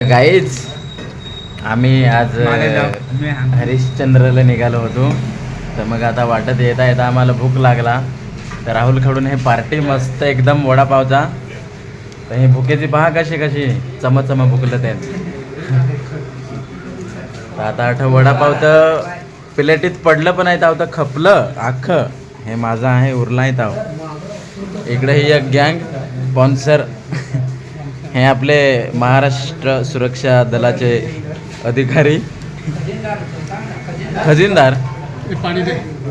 गाईच आम्ही आज हरिश्चंद्रला निघालो होतो. तर मग आता वाटत येता येता आम्हाला भूक लागला. तर राहुलकडून हे पार्टी मस्त एकदम वडापावचा. तर हे भुकेची पहा कशी कशी चमचम भुकलं ते. तर आता आठ वडापाव तर प्लेटीत पडलं पण आहे ताव तर खपलं. अख्खं हे माझं आहे उरला आहे ताव. इकडे ही एक गँग स्पॉन्सर हे आपले महाराष्ट्र सुरक्षा दलाचे अधिकारी. खजिनदार.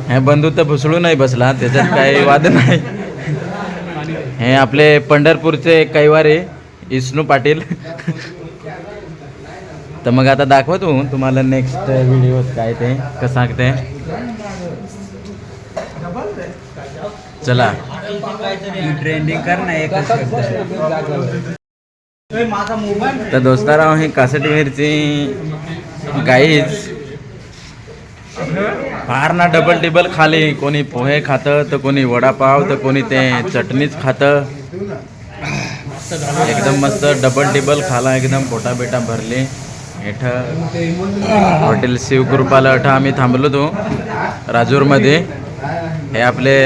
हे बंधू तर भुसळू नाही बसला त्याच्यात काही वाद नाही. हे आपले पंढरपूरचे कैवारे इस्नू पाटील. तर मग आता दाखवतो तुम्हाला नेक्स्ट व्हिडिओ काय ते कसं सांगते चला. ट्रेंडिंग कर ना एक तर दोस्ताराव हे कासट मिरची गाईच. फार ना डबल टिबल खाली. कोणी पोहे खातं तर कोणी वडापाव तर कोणी ते चटणीच खातं. एकदम मस्त डबल टिबल खाला एकदम पोटा बिटा भरले. हेठ हॉटेल शिवकृपाला अठा आम्ही थांबलो तो राजूरमध्ये. हे आपले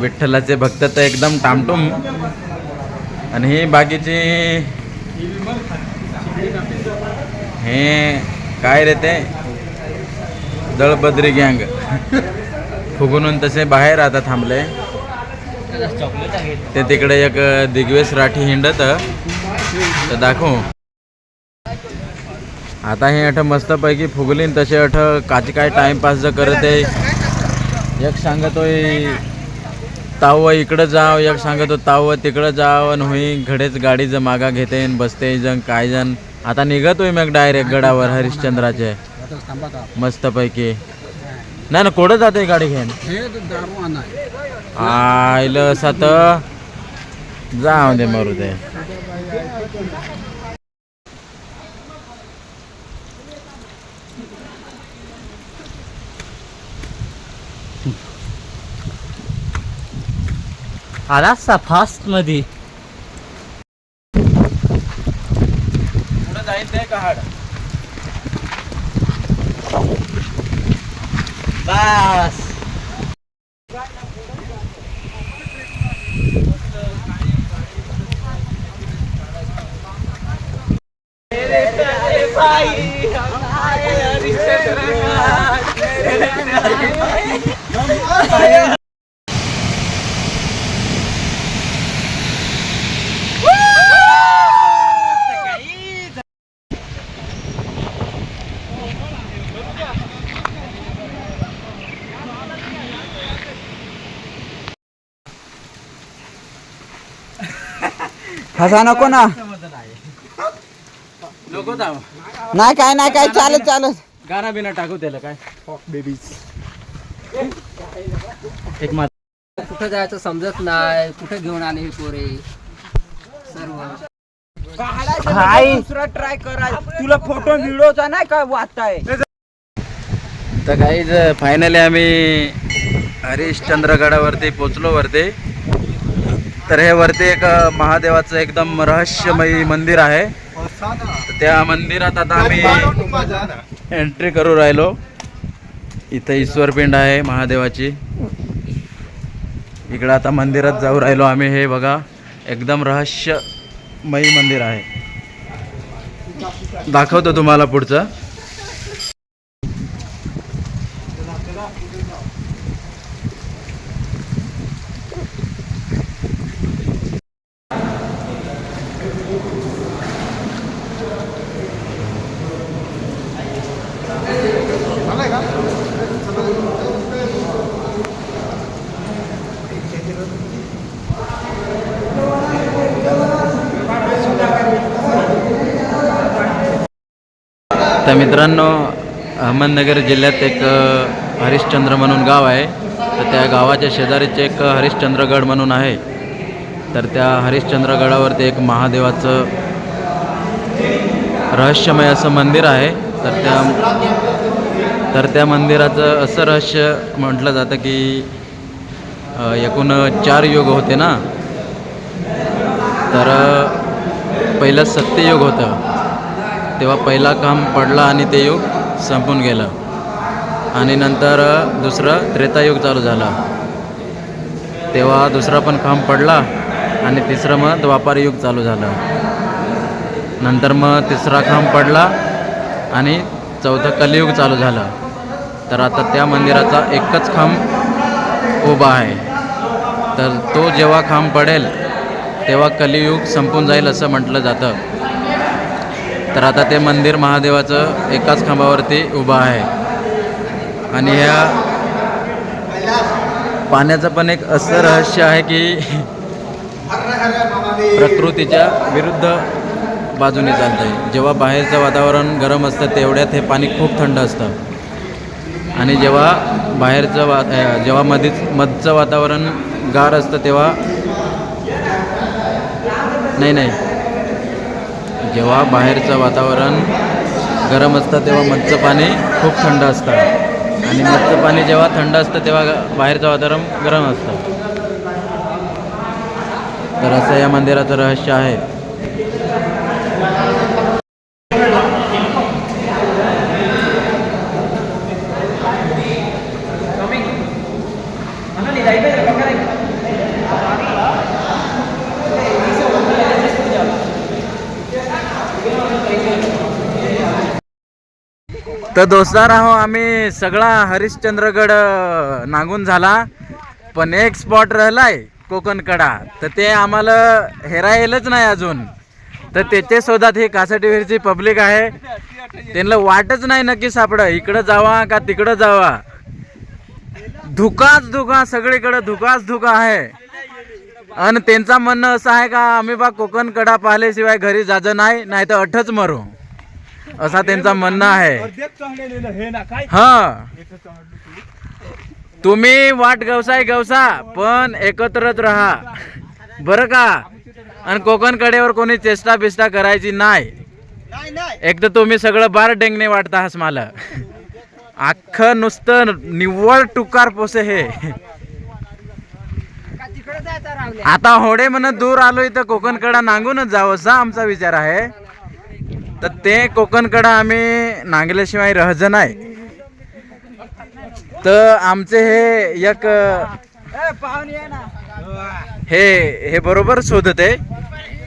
विठ्ठलाचे भक्त तर एकदम टामटूम. आणि ही बाकीची हे काय रे ते दळबद्री गँग फुगून तसे बाहेर आता थांबले ते तिकडे एक दिग्वेश राठी हिंडत तर दाखवू आता हे अठ मस्तपैकी फुगलीन तसे अठ काची काय टाइमपास जर करत आहे एक सांगतोय ताव इकडं जाव एक सांगतो ताव तिकडं जाव आणि होई घडेच गाडी जर मागा घेते आणि बसते जण काय जण आता निघतोय मग डायरेक्ट गडावर हरिश्चंद्राचे. मस्तपैकी. नाही ना कोडं जाते गाडी घेऊन? आयलं सात जाऊ दे मरू दे. आलासा फास्टमध्ये पुढं जाईल ते कहाड बस हसा नको ना. नाही काय नाही काय चालत चालत. गाणं बिना टाकू त्याला काय? बेबीज एक मात कुठं जायचं समजत नाही. कुठं घेऊन आले हे पोरे सर्व. दुसरा ट्राय करा तुला फोटो व्हिडिओचा नाही काय वाचताय? तर काहीच फायनली आम्ही हरिश्चंद्रगडावरती पोचलो वरती. तर हे वरती एक महादेवाचं एकदम रहस्यमयी मंदिर आहे. तर त्या मंदिरात आता आम्ही एंट्री करू राहिलो. इथं ईश्वरपिंड आहे महादेवाची. इकडं आता मंदिरात जाऊ राहिलो आम्ही हे बघा. एकदम रहस्यमयी मंदिर आहे. दाखवतो तुम्हाला पुढचं तर मित्रांनो अहमदनगर जिल्ह्यात एक हरिश्चंद्र म्हणून गाव आहे. तर त्या गावाच्या शेजारीच एक हरिश्चंद्रगड म्हणून आहे. तर त्या हरिश्चंद्रगडावरती एक महादेवाचं रहस्यमय असं मंदिर आहे. तर त्या तर त्या मंदिराचं असं रहस्य म्हटलं जातं की एकूण चार युग होते ना? तर पहिलं सत्ययुग होतं. तेव्हा पहिला खांब पडला आणि ते युग संपून गेलं. आणि नंतर दुसरं त्रेतायुग चालू झालं. तेव्हा दुसरा पण खांब पडला आणि तिसरं मग द्वापार युग चालू झालं. नंतर मग तिसरा खांब पडला आणि चौथं कलियुग चालू झालं. तर आता त्या मंदिराचा एकच खांब उभा आहे. तर तो जेव्हा खांब पडेल तेव्हा कलियुग संपून जाईल असं म्हटलं जातं. तर आता ते मंदिर महादेवाचं एकाच खांबावरती उभं आहे. आणि ह्या पाण्याचं पण एक असं रहस्य आहे की प्रकृतीच्या विरुद्ध बाजूने चालतं आहे जेव्हा बाहेरचं वातावरण गरम असतं तेवढ्यात हे पाणी खूप थंड असतं. आणि जेव्हा बाहेरचं वा जेव्हा मधीच मधचं वातावरण गार असतं तेव्हा नाही नाही. जेव्हा बाहेरचं वातावरण गरम असतं तेव्हा मधचं पाणी खूप थंड असतं आणि मधचं पाणी जेव्हा थंड असतं तेव्हा बाहेरचं वातावरण गरम असतं. तर असं या मंदिराचं रहस्य आहे. तर दोस्तार आहो आम्ही सगळा हरिश्चंद्रगड नागून नांगून झाला. पण एक स्पॉट राहिलाय कोकणकडा. तर ते आम्हाला हेरायलच नाही अजून. तर त्याच्या शोधात ही कासाटीवरची पब्लिक आहे. त्यांना वाटच नाही नक्की सापडं इकडं जावा का तिकडं जावा? धुकाच धुका सगळीकडं धुकाच धुका आहे. आणि त्यांचं म्हणणं असं आहे का आम्ही बा कोकण कडा पाहिल्याशिवाय घरी जायचं नाही नाही तर अठच मरू. असा त्यांचा म्हणणं आहे. हा. तुम्ही वाट गवसाय गवसा पण एकत्रच राहा. बरं का? आणि कोकण कडेवर कोणी चेष्टा बिष्टा करायची नाही. एक तर तुम्ही सगळं बार डेंगणे वाटता हस मला. अख्खं नुसतं निव्वळ टुकार पोसे हे. आता होडे म्हणत दूर आलोय तर कोकणकडा नांगूनच जावं असा आमचा विचार आहे. तर ते कोकणकडं आम्ही नांगल्याशिवाय रहजन आहे तर आमचे हे एक हे हे बरोबर शोधते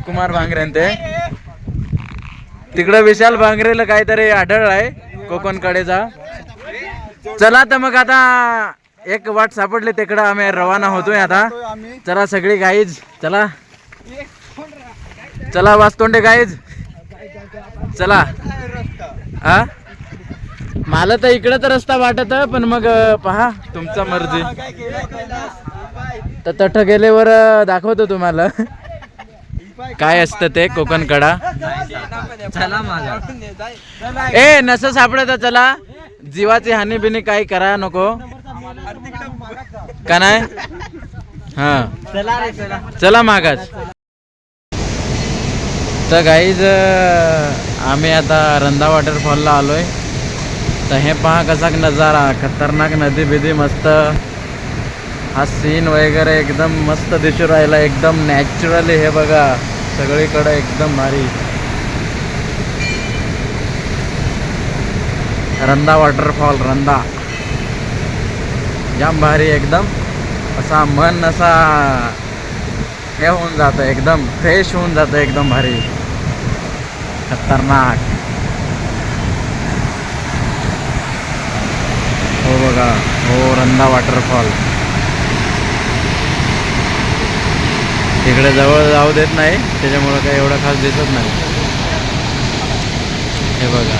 कुमार भांगरे ते तिकडं विशाल भांगरेला काहीतरी आढळ आहे कोकणकडेचा चला तर मग आता एक वाट सापडली तिकडं आम्ही रवाना होतोय आता. चला सगळी गाईज चला. चला वास्तोंडे गाईज. चला. हा? मला तर इकडं तर रस्ता वाटत पण मग पहा तुमचा मर्जी. तर तठ गेल्यावर दाखवतो तुम्हाला. काय असतं ते कोकणकडा चला ए नस सापडत चला. जीवाची हानी बिनी काही करा नको. का नाही? हा. चला. चला मागास. तर गाईज आम्ही आता रंधा वॉटरफॉलला आलो आहे तर हे पहा कसा नजारा खतरनाक नदी बिदी मस्त. हा सीन वगैरे एकदम मस्त दिसू राहिला एकदम नॅचरली हे बघा सगळीकडं एकदम भारी. रंधा वॉटरफॉल रंधा जाम भारी एकदम. असा मन असा हे होऊन जातं एकदम फ्रेश होऊन जातं एकदम भारी. खतरनाक. हो बघा हो रंदा वॉटरफॉल तिकडे जवळ जाऊ देत नाही त्याच्यामुळं काही एवढं खास दिसत नाही. हे बघा.